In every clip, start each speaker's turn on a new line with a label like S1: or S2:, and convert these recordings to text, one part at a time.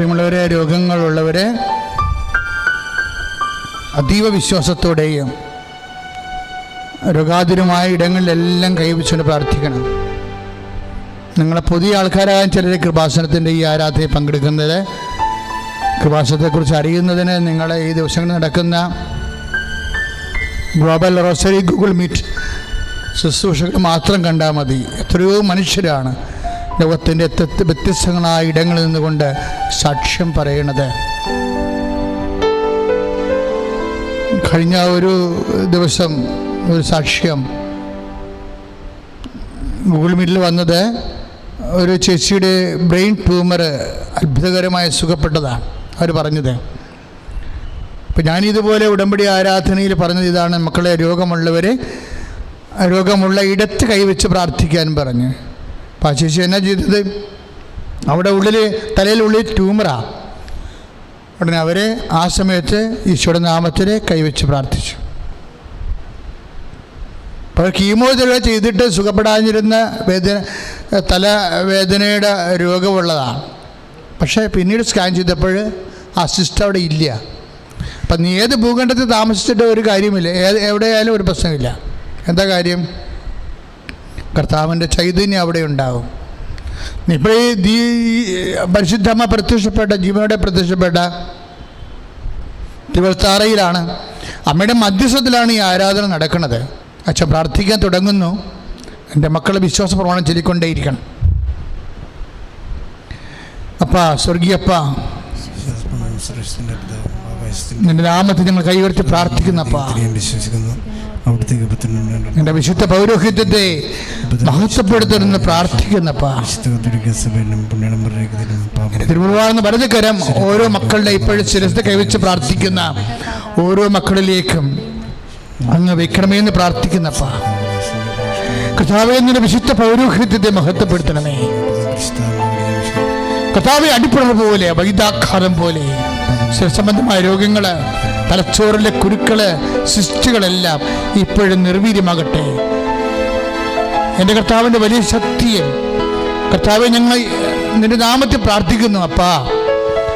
S1: പ്രിയമുള്ളവരെ രോഗങ്ങളുള്ളവരെ അതീവ വിശ്വാസത്തോടെയും രോഗാതുരമായ ഇടങ്ങളിലെല്ലാം കൈവച്ചുകൊണ്ട് പ്രാർത്ഥിക്കണം. നിങ്ങളെ പുതിയ ആൾക്കാരായ ചിലർ കൃപാസനത്തിന്റെ ഈ ആരാധനയിൽ പങ്കെടുക്കുന്നത് കൃപാസനത്തെക്കുറിച്ച് അറിയുന്നതിന് നിങ്ങളെ ഈ ദിവസങ്ങളിൽ നടക്കുന്ന ഗ്ലോബൽ റോസറി ഗൂഗിൾ മീറ്റ് ശുശ്രൂഷകൾ മാത്രം കണ്ടാൽ മതി. എത്രയോ മനുഷ്യരാണ് ലോകത്തിന്റെ വ്യത്യസ്തങ്ങളായ ഇടങ്ങളിൽ നിന്നുകൊണ്ട് സാക്ഷ്യം പറയണത്. കഴിഞ്ഞ ഒരു ദിവസം ഒരു സാക്ഷ്യം ഗൂഗിൾ മീറ്റിൽ വന്നത് ഒരു ചേച്ചിയുടെ ബ്രെയിൻ ട്യൂമർ അത്ഭുതകരമായി സുഖപ്പെട്ടതാണ്. അവർ പറഞ്ഞത്. അപ്പം ഞാനിതുപോലെ ഉടമ്പടി ആരാധനയിൽ പറഞ്ഞത് ഇതാണ്. മക്കളെ രോഗമുള്ളവരെ രോഗമുള്ള ഇടത്ത് കൈവച്ച് പ്രാർത്ഥിക്കാൻ പറഞ്ഞു. അപ്പം ആ ശിശു എന്നാ ചെയ്തത്? അവിടെ ഉള്ളിൽ തലയിൽ ഉള്ളിൽ ട്യൂമറാണ് ഉടനെ അവർ ആ സമയത്ത് ഈശോയുടെ നാമത്തിൽ കൈവച്ച് പ്രാർത്ഥിച്ചു. അപ്പോൾ കീമോതെറാപ്പി ചെയ്തിട്ട് സുഖപ്പെടാതിരുന്ന വേദന തല വേദനയുടെ രോഗമുള്ളതാണ്. പക്ഷേ പിന്നീട് സ്കാൻ ചെയ്തപ്പോൾ ആ സിസ്റ്റം അവിടെ ഇല്ല. അപ്പം നീ ഏത് ഭൂഖണ്ഡത്തിൽ താമസിച്ചിട്ട് ഒരു കാര്യമില്ല. ഏത് എവിടെയായാലും ഒരു പ്രശ്നമില്ല. എന്താ കാര്യം? കർത്താവിന്റെ ചൈതന്യം അവിടെ ഉണ്ടാവും. ഇപ്പോൾ ദീ പരിശുദ്ധമ്മ പ്രത്യക്ഷപ്പെട്ട ജീവനോടെ പ്രത്യക്ഷപ്പെട്ട തിരുവത്താറയിലാണ് അമ്മയുടെ മധ്യസ്ഥത്തിലാണ് ഈ ആരാധന നടക്കുന്നത്. അച്ഛൻ പ്രാർത്ഥിക്കാൻ തുടങ്ങുന്നു. എന്റെ മക്കൾ വിശ്വാസ പ്രമാണം ചൊല്ലിക്കൊണ്ടേയിരിക്കണം. അപ്പ സ്വർഗീയപ്പ നിന്റെ നാമത്തെ ഞങ്ങൾ കൈവരിച്ച് പ്രാർത്ഥിക്കുന്നപ്പാ.
S2: വിശ്വസിക്കുന്നു.
S1: നിന്റെ വിശുദ്ധ പൗരോഹിത്യത്തെ മഹത്വപ്പെടുത്തണമെന്ന് പ്രാർത്ഥിക്കുന്നപ്പ. തിരുമുഴുവാണെന്ന് വലതുകരം ഓരോ മക്കളുടെ ഇപ്പോഴും ശിരസ് കൈവച്ച് പ്രാർത്ഥിക്കുന്ന ഓരോ മക്കളിലേക്കും അങ്ങ് വെക്കണമേ എന്ന് പ്രാർത്ഥിക്കുന്നപ്പ. കർത്താവെ നിന്റെ വിശുദ്ധ പൗരോഹിത്യത്തെ മഹത്വപ്പെടുത്തണമേ. കഥാവെ അടിപ്പുറം പോലെ വൈദാഘാതം പോലെ. സംബന്ധമായ രോഗങ്ങൾ തലച്ചോറിലെ കുരുക്കൾ സിസ്റ്റുകളെല്ലാം ഇപ്പോഴും നിർവീര്യമാകട്ടെ. എന്റെ കർത്താവിന്റെ വലിയ ശക്തിയെ കർത്താവെ ഞങ്ങൾ നിന്റെ നാമത്തിൽ പ്രാർത്ഥിക്കുന്നു അപ്പാ.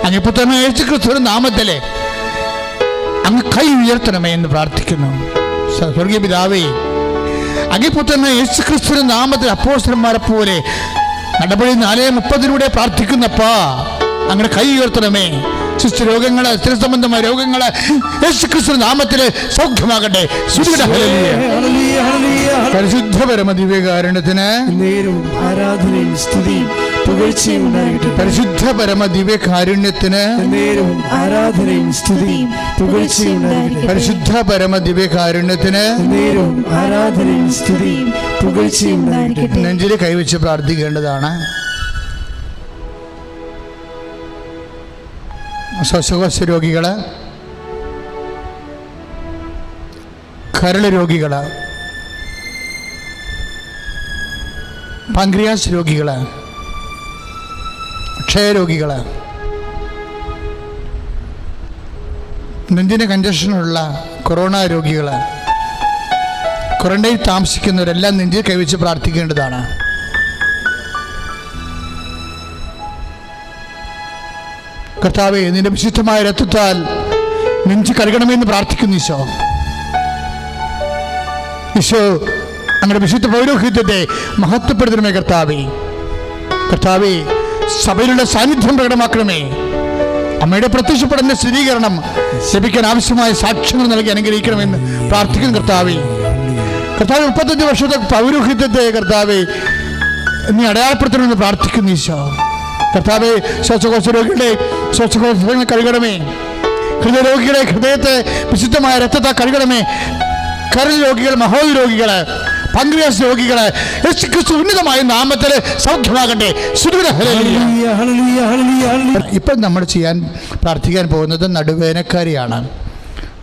S1: അങ്ങിപ്പോൾ തന്നെ യേശു ക്രിസ്തുവിന്റെ നാമത്തിലെ അങ്ങ് കൈ ഉയർത്തണമേ എന്ന് പ്രാർത്ഥിക്കുന്നു. സ്വർഗീയ പിതാവേ അങ്ങിപ്പോൾ തന്നെ യേശു ക്രിസ്തുവിന്റെ നാമത്തിൽ അപ്പോസ്റ്റന്മാരെ പോലെ നടപടി നാലേ മുപ്പതിലൂടെ പ്രാർത്ഥിക്കുന്നപ്പാ അങ്ങനെ കൈ ഉയർത്തണമേ. ശിശു രോഗങ്ങൾ സ്ഥിര സംബന്ധമായ രോഗങ്ങൾ യേശു ക്രിസ്തു നാമത്തിൽ സൗഖ്യമാകട്ടെ. പരിശുദ്ധ പരമ ദിവ്യകാരുണ്യത്തിന്
S2: ആരാധനയും സ്തുതിയും പുകഴ്ചയും
S1: പരിശുദ്ധ പരമ ദിവ്യകാരുണ്യത്തിന്
S2: ആരാധനയും സ്തുതിയും പുകഴ്ചയും
S1: പരിശുദ്ധ പരമ ദിവ്യകാരുണ്യത്തിന്
S2: ആരാധനയും സ്തുതിയും പുകഴ്ചയും ഉണ്ടാകട്ടെ.
S1: നെഞ്ചിൽ കൈവച്ച് പ്രാർത്ഥിക്കേണ്ടതാണ്. ശ്വാസകോശ രോഗികൾ കരൾ രോഗികൾ പങ്ക്രിയാസ് രോഗികൾ ക്ഷയരോഗികൾ നെഞ്ചിന് കഞ്ചഷനുള്ള കൊറോണ രോഗികൾ ക്വാറന്റൈൻ താമസിക്കുന്നവരെല്ലാം നെഞ്ചിൽ കൈവച്ച് പ്രാർത്ഥിക്കേണ്ടതാണ്. കർത്താവെ നിന്റെ വിശുദ്ധമായ രക്തത്താൽ നെഞ്ച് കരുകണമെന്ന് പ്രാർത്ഥിക്കുന്നു ഈശോ. ഈശോ അങ്ങനെ വിശുദ്ധ പൗരോഹിത്യത്തെ മഹത്വപ്പെടുത്തണമേ കർത്താവെ. കർത്താവെ സഭയിലുള്ള സാന്നിധ്യം പ്രകടമാക്കണമേ. അമ്മയുടെ പ്രത്യക്ഷപ്പെടുന്ന സ്ഥിരീകരണം ലഭിക്കാൻ ആവശ്യമായ സാക്ഷ്യങ്ങൾ നൽകി അനുഗ്രഹിക്കണമെന്ന് പ്രാർത്ഥിക്കുന്നു കർത്താവെ. കർത്താവ് മുപ്പത്തഞ്ച് വർഷത്തെ പൗരോഹിത്യത്തെ കർത്താവെ നീ അടയാളപ്പെടുത്തണമെന്ന് പ്രാർത്ഥിക്കുന്നു ഈശോ. കർത്താവെ ശ്വാസകോശ രോഗികളുടെ ശ്വാസകോശങ്ങൾ കഴുകണമേ ഹൃദയരോഗികളെ ഹൃദയത്തെ വിശുദ്ധമായ രക്തത്തെ കഴുകണമേ കരൾ രോഗികൾ മഹോദ രോഗികൾ പങ്ക്രിയാസ് രോഗികളെ യേശുക്രിസ്തു ഉന്നതമായ നാമത്തിൽ സൗഖ്യമാകട്ടെ. ഇപ്പം നമ്മൾ ചെയ്യാൻ പ്രാർത്ഥിക്കാൻ പോകുന്നത് നടുവേനക്കാരിയാണ്.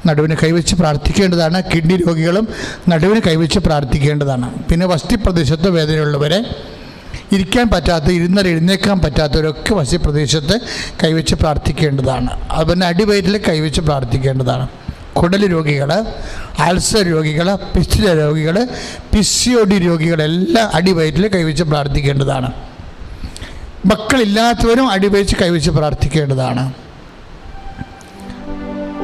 S1: നടുവിന് കൈവച്ച് പ്രാർത്ഥിക്കേണ്ടതാണ്. കിഡ്നി രോഗികളും നടുവിന് കൈവച്ച് പ്രാർത്ഥിക്കേണ്ടതാണ്. പിന്നെ വസ്തി പ്രദേശത്ത് വേദനയുള്ളവരെ ഇരിക്കാൻ പറ്റാത്ത ഇരുന്നാൽ എഴുന്നേക്കാൻ പറ്റാത്തവരൊക്കെ വസ്തി പ്രദേശത്ത് കൈവച്ച് പ്രാർത്ഥിക്കേണ്ടതാണ്. അതുപോലെ അടിവയറ്റിൽ കൈവച്ച് പ്രാർത്ഥിക്കേണ്ടതാണ്. കുടൽ രോഗികൾ അൾസർ രോഗികൾ പിസ്റ്റില രോഗികൾ പിസിഒഡി രോഗികളെല്ലാം അടിവയറ്റിൽ കൈവച്ച് പ്രാർത്ഥിക്കേണ്ടതാണ്. മക്കളില്ലാത്തവരും അടിവയച്ച് കൈവച്ച് പ്രാർത്ഥിക്കേണ്ടതാണ്.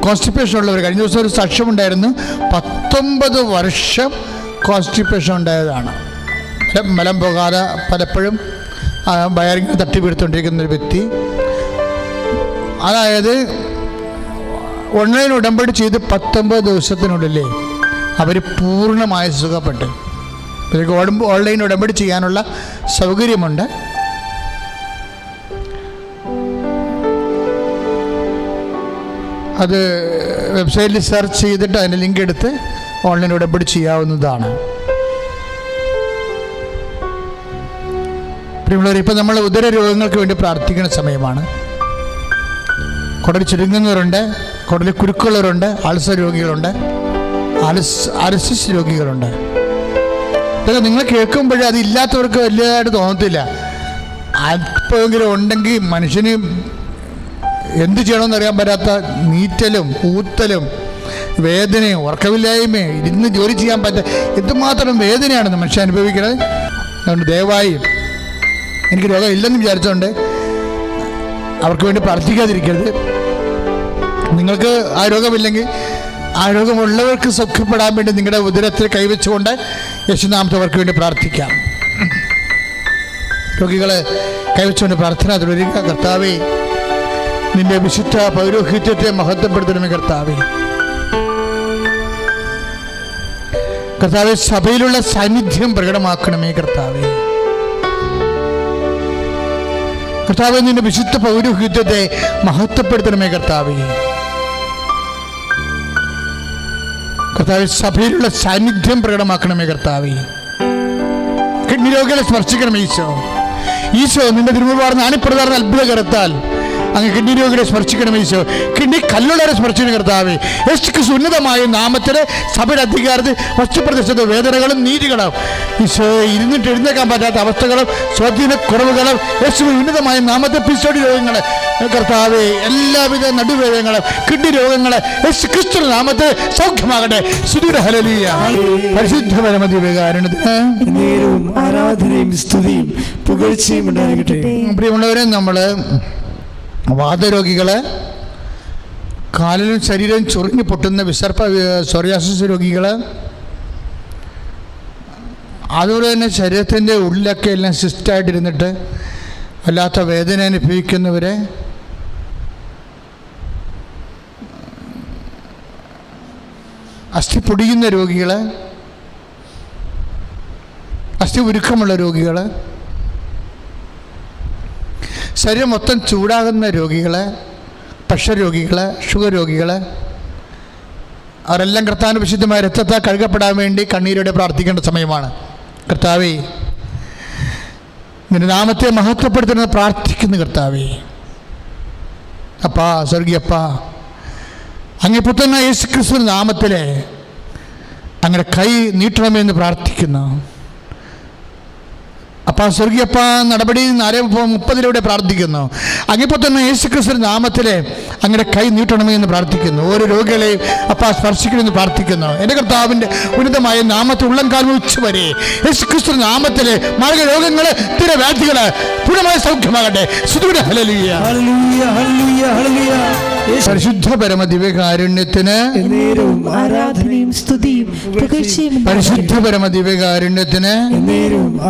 S1: കോൺസ്റ്റിപ്പേഷൻ ഉള്ളവർ കഴിഞ്ഞ ദിവസം ഒരു സാക്ഷ്യമുണ്ടായിരുന്നു പത്തൊമ്പത് വർഷം കോൺസ്റ്റിപ്പേഷൻ ഉണ്ടായതാണ്. മലം- പോകാതെ പലപ്പോഴും വയറിങ് വയറിങ്ങനെ തട്ടി വീഴ്ത്തുകൊണ്ടിരിക്കുന്ന ഒരു വ്യക്തി. അതായത് ഓൺലൈൻ ഉടമ്പടി ചെയ്ത് പത്തൊമ്പത് ദിവസത്തിനുള്ളിൽ അവർ പൂർണമായി സുഖപ്പെട്ട്. ഇവർക്ക് ഓൺലൈൻ ഉടമ്പടി ചെയ്യാനുള്ള സൗകര്യമുണ്ട്. അത് വെബ്സൈറ്റിൽ സെർച്ച് ചെയ്തിട്ട് അതിന്റെ ലിങ്ക് എടുത്ത് ഓൺലൈൻ ഉടമ്പടി ചെയ്യാവുന്നതാണ്. പ്രിയമുള്ളവർ ഇപ്പം നമ്മൾ ഉദര രോഗങ്ങൾക്ക് വേണ്ടി പ്രാർത്ഥിക്കുന്ന സമയമാണ്. കുടൽ ചുരുങ്ങുന്നവരുണ്ട് കുടൽ കുരുക്കുള്ളവരുണ്ട് അൾസർ രോഗികളുണ്ട് അലസ് അലസിസ് രോഗികളുണ്ട്. ഇതൊക്കെ നിങ്ങൾ കേൾക്കുമ്പോഴേ അതില്ലാത്തവർക്ക് വലിയതായിട്ട് തോന്നത്തില്ല. അല്പമെങ്കിലും ഉണ്ടെങ്കിൽ മനുഷ്യന് എന്ത് ചെയ്യണമെന്ന് അറിയാൻ പറ്റാത്ത നീറ്റലും ഊത്തലും വേദനയും ഉറക്കമില്ലായ്മയും ഇരുന്ന് ജോലി ചെയ്യാൻ പറ്റാത്ത എന്തുമാത്രം വേദനയാണ് മനുഷ്യൻ അനുഭവിക്കുന്നത്. അതുകൊണ്ട് ദയവായി എനിക്ക് രോഗം ഇല്ലെന്ന് വിചാരിച്ചുകൊണ്ട് അവർക്ക് വേണ്ടി പ്രാർത്ഥിക്കാതിരിക്കരുത്. നിങ്ങൾക്ക് ആ രോഗമില്ലെങ്കിൽ ആ രോഗമുള്ളവർക്ക് സൗഖ്യപ്പെടാൻ വേണ്ടി നിങ്ങളുടെ ഉദരത്തിൽ കൈവച്ചുകൊണ്ട് യേശുനാമത്തെ അവർക്ക് വേണ്ടി പ്രാർത്ഥിക്കാം. രോഗികളെ കൈവച്ചുകൊണ്ട് പ്രാർത്ഥന തുടരുക. കർത്താവേ നിന്റെ വിശുദ്ധ പൗരോഹിത്യത്തെ മഹത്വപ്പെടുത്തണമേ കർത്താവേ. കർത്താവെ സഭയിലുള്ള സാന്നിധ്യം പ്രകടമാക്കണമേ കർത്താവേ. കർത്താവെ നിന്റെ വിശുദ്ധ പൗരോഹിത്യത്തെ മഹത്വപ്പെടുത്തണമേ കർത്താവേ. കർത്താവ് സഭയിലുള്ള സാന്നിധ്യം പ്രകടമാക്കണമേ കർത്താവേ. കിഡ്നി രോഗികളെ സ്പർശിക്കണമേ ഈശോ. ഈശോ നിന്റെ തിരുമുപാർന്ന് ആണിപ്രധാന അത്ഭുത കരത്താൽ അങ്ങ് കിഡ്നി രോഗികളെ സ്പർശിക്കണം ഈശോ. കിഡ്നി കല്ലുള്ളവരെ സ്പർശിക്കണം കർത്താവേ. യേശുക്ക് ഉന്നതമായ നാമത്തിന് സഭയുടെ അധികാരത്തിൽ വസ്തുപ്രദേശത്തെ വേദനകളും നീതികളും ഈശോ ഇരുന്നിട്ട് എഴുന്നേക്കാൻ പറ്റാത്ത അവസ്ഥകളും സ്വാധീന കുറവുകളും യേശു ഉന്നതമായ നാമത്തെ പിസോടി രോഗങ്ങൾ കർത്താവെ എല്ലാവിധ നടുവേദനങ്ങളും കിഡ്നി രോഗങ്ങളെ യേശു ക്രിസ്തു നാമത്തെ സൗഖ്യമാകട്ടെ. സുദൂര ഹലലിയ പരിശുദ്ധ പരമതി
S2: ആരാധനയും സ്തുതിയും പുകഴ്ചയും ഉണ്ടാകട്ടെ.
S1: പ്രിയമുള്ളവരെ നമ്മൾ വാദരോഗികൾ കാലിലും ശരീരം ചൊറിഞ്ഞു പൊട്ടുന്ന വിസർപ്പ സൊറിയാസിസ് രോഗികൾ അതുപോലെ തന്നെ ശരീരത്തിന്റെ ഉള്ളിലൊക്കെ എല്ലാം സിസ്റ്റായിട്ടിരുന്നിട്ട് വല്ലാത്ത വേദന അനുഭവിക്കുന്നവരെ അസ്ഥി പൊടിയുന്ന രോഗികൾ അസ്ഥി ഉരുക്കമുള്ള രോഗികൾ ശരീരം മൊത്തം ചൂടാകുന്ന രോഗികളെ പ്രഷർ രോഗികളെ ഷുഗർ രോഗികളെ അവരെല്ലാം കർത്താവിന് വിശുദ്ധമായ രക്തത്താൽ കഴുകപ്പെടാൻ വേണ്ടി കണ്ണീരോടെ പ്രാർത്ഥിക്കേണ്ട സമയമാണ്. കർത്താവേ നിന്റെ നാമത്തെ മഹത്വപ്പെടുത്തുന്നത് പ്രാർത്ഥിക്കുന്നു കർത്താവേ. അപ്പാ സ്വർഗീയപ്പ അങ്ങേ പുത്രനായ യേശു ക്രിസ്തു നാമത്തിലെ അങ്ങനെ കൈ നീട്ടണമെന്ന് പ്രാർത്ഥിക്കുന്നു. അപ്പ സ്വർഗീയപ്പ നടപടി നാല് മുപ്പതിലൂടെ പ്രാർത്ഥിക്കുന്നു. അങ്ങിപ്പോൾ തന്നെ യേശുക്രിസ്തു നാമത്തിലെ അങ്ങനെ കൈ നീട്ടണമേ എന്ന് പ്രാർത്ഥിക്കുന്നു. ഓരോ രോഗികളെയും അപ്പ സ്പർശിക്കണമെന്ന് പ്രാർത്ഥിക്കുന്നു. എന്റെ കർത്താവിന്റെ ഉന്നതമായ നാമത്തെ ഉള്ളംകാലം ഉച്ച വരെ യേശുക്രിസ്തു നാമത്തിലെ മാർഗ രോഗങ്ങൾ സ്ഥിരവ്യാധികൾ പൂർണമായ സൗഖ്യമാകട്ടെ. സുദൂര ഹലലിയ
S2: ഹല്ലേലൂയ ഹല്ലേലൂയ യേശു
S1: പരിശുദ്ധ പരമ ദിവ്യകാരുണ്യത്തിന്
S3: ആരാധനയും സ്തുതിയും പുകഴ്ചയും
S1: പരിശുദ്ധ പരമ ദിവ്യകാരുണ്യത്തിന്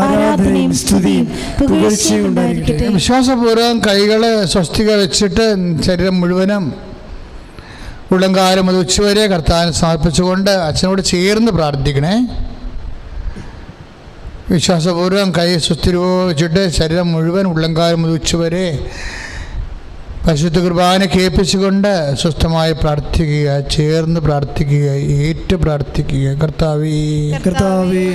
S2: ആരാധനയും സ്തുതിയും പുകഴ്ചയും
S1: വിശ്വാസപൂർവം കൈകൾ സ്വസ്തിക വെച്ചിട്ട് ശരീരം മുഴുവനും ഉള്ളംകാലം അത് ഉച്ചവരെ കർത്താവിന് സമർപ്പിച്ചുകൊണ്ട് അച്ഛനോട് ചേർന്ന് പ്രാർത്ഥിക്കണേ. വിശ്വാസപൂർവം കൈ സ്വസ്തിരൂപ വെച്ചിട്ട് ശരീരം മുഴുവൻ ഉള്ളംകാലം മുതൽ ഉച്ചവരെ പരിശുദ്ധ കുർബാന കേൾപ്പിച്ചുകൊണ്ട് സ്വസ്ഥമായി പ്രാർത്ഥിക്കുക ചേർന്ന് പ്രാർത്ഥിക്കുക ഏറ്റു പ്രാർത്ഥിക്കുക. കർത്താവേ.
S2: കർത്താവേ.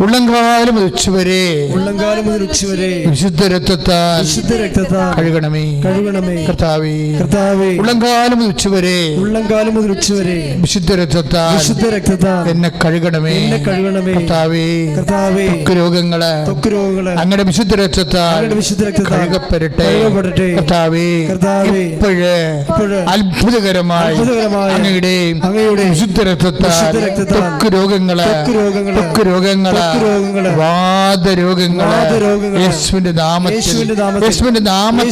S1: ഉള്ളംകാലം ഉച്ചവരെ.
S2: ഉള്ളംകാലം ഉച്ചവരെ.
S1: വിശുദ്ധ രക്തത്താൽ
S2: വിശുദ്ധ രക്തത്താൽ
S1: കഴുകണമേ.
S2: കഴുകണമേ.
S1: കർത്താവേ.
S2: കർത്താവേ.
S1: ഉള്ളംകാലം ഉച്ചവരെ.
S2: ഉള്ളംകാലം ഉച്ചവരെ.
S1: വിശുദ്ധ രക്തത്താൽ
S2: വിശുദ്ധ രക്തത്താൽ
S1: എന്നെ കഴുകണമേ.
S2: എന്നെ കഴുകണമേ.
S1: കർത്താവേ.
S2: കർത്താവേ.
S1: ത്വക്ക് രോഗങ്ങൾ.
S2: ത്വക്ക് രോഗങ്ങൾ.
S1: അങ്ങയുടെ വിശുദ്ധ രക്തത്താൽ
S2: വിശുദ്ധ രക്തത്താൽ
S1: കഴുകപ്പെടട്ടെ. കർത്താവേ.
S2: കർത്താവേ.
S1: ഇപ്പോഴ് അത്ഭുതകരമായി അങ്ങയുടെ
S2: രോഗങ്ങൾ
S1: രോഗങ്ങൾ
S2: വാദരോഗങ്ങൾ
S1: യേശുവിന്റെ നാമത്തിൽ
S2: യേശുവിന്റെ നാമത്തിൽ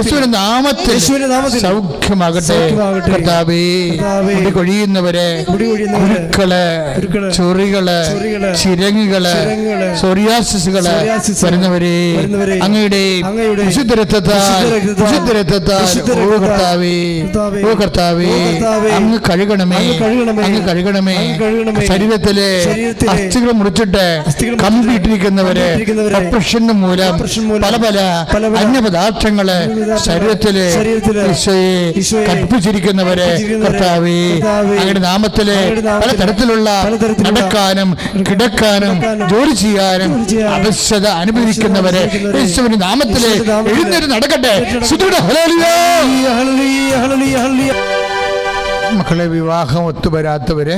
S1: യേശുവിന്റെ നാമത്തിൽ സൗഖ്യമാകട്ടെ. കർത്താവേ. മുടി കൊഴിയുന്നവരെ കുരുക്കൾ
S2: ചൊറികൾ
S1: ചിരങ്ങുകൾ
S2: സോറിയാസിസുകൾ
S1: വരുന്നവരെ അങ്ങയുടെ
S2: അങ്ങയുടെ
S1: വിശുദ്ധ കർത്താവേ അങ്ങ് കഴുകണമേ
S2: അങ്ങ് കഴുകണമേ,
S1: ശരീരത്തിലെ അസ്ഥികൾ മുറിച്ചിട്ട് കമ്പിട്ടിരിക്കുന്നവര്
S2: ഓപ്പറേഷൻ മൂലം
S1: പല പല അന്യപദാർത്ഥങ്ങൾ
S2: ശരീരത്തിൽ
S1: ഈശോയെ കൽപ്പിച്ചിരിക്കുന്നവരെ കർത്താവേ അങ്ങയുടെ
S2: നാമത്തിൽ
S1: പല തരത്തിലുള്ള നടക്കാനും കിടക്കാനും ജോലി ചെയ്യാനും അവശ്യത അനുഭവിക്കുന്നവരെ നാമത്തിലെ
S2: യേശുവിന്റെ നാമത്തിൽ
S1: എഴുന്നേറ്റ് നടക്കട്ടെ ഹല്ലേലൂയ. മക്കളെ വിവാഹം ഒത്തുവരാത്തവരെ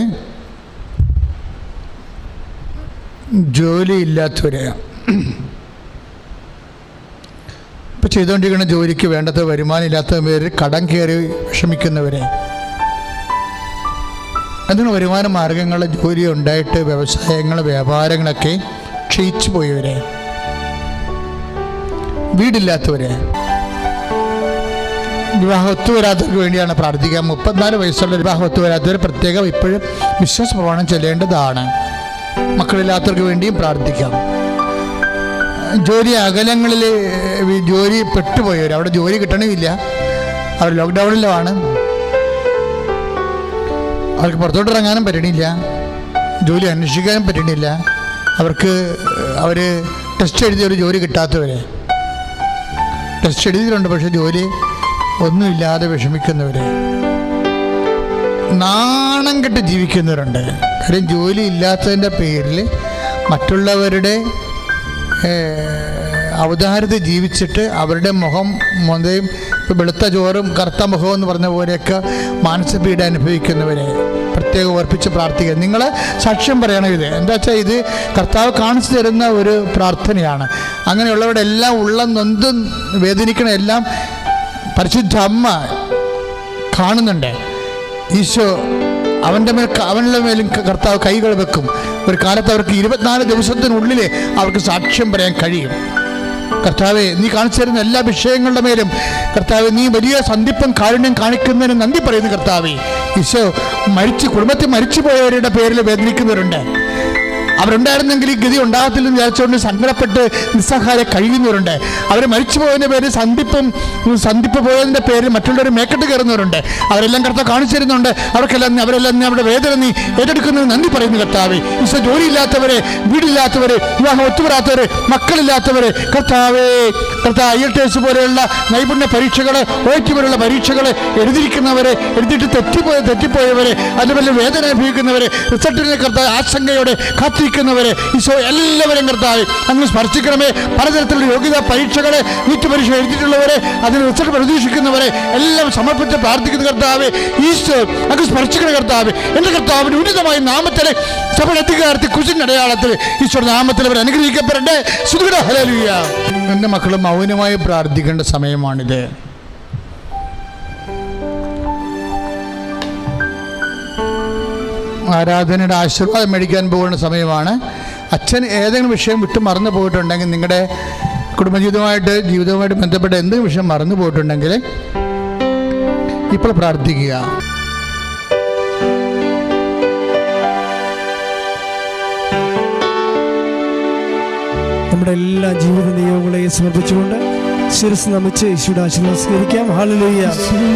S1: ജോലിയില്ലാത്തവരെ ഇപ്പം ചെയ്തുകൊണ്ടിരിക്കുന്ന ജോലിക്ക് വേണ്ടത്ര വരുമാനം ഇല്ലാത്ത പേര് കടം കയറി വിഷമിക്കുന്നവരെ അതിന് വരുമാന മാർഗങ്ങൾ ജോലി ഉണ്ടായിട്ട് വ്യവസായങ്ങൾ വ്യാപാരങ്ങളൊക്കെ ക്ഷയിച്ചു പോയവരെ വീടില്ലാത്തവരെ വിവാഹം ഒത്തുവരാത്തവർക്ക് വേണ്ടിയാണ് പ്രാർത്ഥിക്കുക. മുപ്പത്തിനാല് വയസ്സുള്ള വിവാഹം ഒത്തുവരാത്തവർ പ്രത്യേകം ഇപ്പോഴും വിശ്വാസ പ്രമാണം ചെല്ലേണ്ടതാണ്. മക്കളില്ലാത്തവർക്ക് വേണ്ടിയും പ്രാർത്ഥിക്കാം. ജോലി അകലങ്ങളിൽ ജോലി പെട്ടുപോയവർ അവിടെ ജോലി കിട്ടണമില്ല. അവർ ലോക്ക്ഡൗണിലുമാണ് അവർക്ക് പുറത്തോട്ട് ഇറങ്ങാനും പറ്റണില്ല. ജോലി അന്വേഷിക്കാനും പറ്റണില്ല. അവർക്ക് അവർ ടെസ്റ്റ് എഴുതിയ ഒരു ജോലി കിട്ടാത്തവരെ. ടെസ്റ്റ് എഴുതിയിട്ടുണ്ട് പക്ഷേ ജോലി ഒന്നുമില്ലാതെ വിഷമിക്കുന്നവർ നാണം കെട്ട് ജീവിക്കുന്നവരുണ്ട്. കാര്യം ജോലി ഇല്ലാത്തതിന്റെ പേരിൽ മറ്റുള്ളവരുടെ അവതാരത്തിൽ ജീവിച്ചിട്ട് അവരുടെ മുഖം മുതയും വെളുത്ത ചോറും കറുത്ത മുഖവും എന്ന് പറഞ്ഞ പോലെയൊക്കെ മാനസിക പീഡ അനുഭവിക്കുന്നവരെ പ്രത്യേകം ഓർപ്പിച്ച് പ്രാർത്ഥിക്കുക നിങ്ങൾ സാക്ഷ്യം പറയണം ഇത്. എന്താ വെച്ചാൽ ഇത് കർത്താവ് കാണിച്ചു തരുന്ന ഒരു പ്രാർത്ഥനയാണ്. അങ്ങനെയുള്ളവരുടെ എല്ലാം ഉള്ള നൊന്തും വേദനിക്കണ എല്ലാം പരിശുദ്ധ അമ്മ കാണുന്നുണ്ട്. ഈശോ അവന്റെ മേൽ അവന്റെ മേലും കർത്താവ് കൈകൾ വെക്കും. ഒരു കാലത്ത് അവർക്ക് ഇരുപത്തിനാല് ദിവസത്തിനുള്ളിൽ അവർക്ക് സാക്ഷ്യം പറയാൻ കഴിയും. കർത്താവെ നീ കാണിച്ചു തരുന്ന എല്ലാ വിഷയങ്ങളുടെ മേലും കർത്താവ് നീ വലിയ സന്ധിപ്പം കാരുണ്യം കാണിക്കുന്നതിന് നന്ദി പറയുന്നു കർത്താവെ. ഈശോ മരിച്ച് കുടുംബത്തിൽ മരിച്ചു പോയവരുടെ പേരിൽ വേദനിക്കുന്നവരുണ്ട്. അവരുണ്ടായിരുന്നെങ്കിൽ ഈ ഗതി ഉണ്ടാകത്തില്ലെന്ന് വിചാരിച്ചുകൊണ്ട് സങ്കടപ്പെട്ട് നിസ്സഹായ കഴിയുന്നവരുണ്ട്. അവർ മരിച്ചു പോയതിന്റെ പേര് സന്ധിപ്പും സന്ധിപ്പ് പോയതിന്റെ പേര് മറ്റുള്ളവർ മേക്കെട്ട് കയറുന്നവരുണ്ട്. അവരെല്ലാം കർത്താവ് കാണിച്ചു തരുന്നുണ്ട്. അവർക്കെല്ലാം നീ- അവരെല്ലാം നീ അവരുടെ വേദന നീ ഏറ്റെടുക്കുന്നതിന് നന്ദി പറയുന്നു കർത്താവെ. ഈശോ ജോലിയില്ലാത്തവരെ വീടില്ലാത്തവരെ വിവാഹം ഒത്തുവരാത്തവരെ മക്കളില്ലാത്തവരെ കർത്താവേ കർത്താവ് ഐ എൽ ടി എസ് പോലെയുള്ള നൈപുണ്യ പരീക്ഷകൾ ഒ ടി പോലുള്ള പരീക്ഷകൾ എഴുതിയിരിക്കുന്നവരെ എഴുതിയിട്ട് തെറ്റിപ്പോയ തെറ്റിപ്പോയവരെ അതുപോലെ വേദന അനുഭവിക്കുന്നവരെ റിസൾട്ടിനെ കർത്താവ് ആശങ്കയോടെ കാത്തിരിക്കുന്നവരെ ഈശോ എല്ലാവരും കർത്താവ് അങ്ങ് സ്പർശിക്കണമേ. പലതരത്തിലുള്ള യോഗ്യതാ പരീക്ഷകളെ നീറ്റ് പരീക്ഷ എഴുതിയിട്ടുള്ളവരെ അതിന് റിസൾട്ട് പ്രതീക്ഷിക്കുന്നവരെ എല്ലാം സമർപ്പിച്ച് പ്രാർത്ഥിക്കുന്ന കർത്താവ് ഈശോ അങ്ങ് സ്പർശിക്കണ കർത്താവ്. എന്റെ കർത്താവിന് ഉന്നതമായ നാമത്തിലെ സഭ എത്തിക്കാർത്തി കുശിന്റെ അടയാളത്തിൽ ഈശോയുടെ നാമത്തിൽ അവർ അനുഗ്രഹിക്കപ്പെടട്ടെ. സുഖ ഹലലുയ എന്റെ മക്കൾ മൗനമായി പ്രാർത്ഥിക്കേണ്ട സമയമാണിത്. ആരാധനയുടെ ആശീർവാദം മേടിക്കാൻ പോകുന്ന സമയമാണ്. അച്ഛൻ ഏതെങ്കിലും വിഷയം വിട്ട് മറന്നു പോയിട്ടുണ്ടെങ്കിൽ നിങ്ങളുടെ കുടുംബജീവിതമായിട്ട് ജീവിതവുമായിട്ട് ബന്ധപ്പെട്ട എന്തെങ്കിലും വിഷയം മറന്നു പോയിട്ടുണ്ടെങ്കിൽ ഇപ്പോൾ പ്രാർത്ഥിക്കുക.
S2: നമ്മുടെ എല്ലാ ജീവിത നിയമങ്ങളെയും സമർപ്പിച്ചുകൊണ്ട് ശിരസ് നമിച്ച് യേശുവിടെ ആശീർവസ്കരിക്കാം ഹല്ലേലൂയ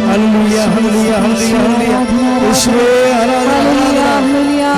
S2: ഹല്ലേലൂയ ഹല്ലേലൂയ ഹല്ലേലൂയ യേശുവേ ആരാധന.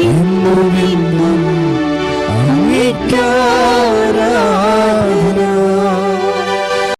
S2: ഇന്നും ഇന്നും അംഗീകാരാ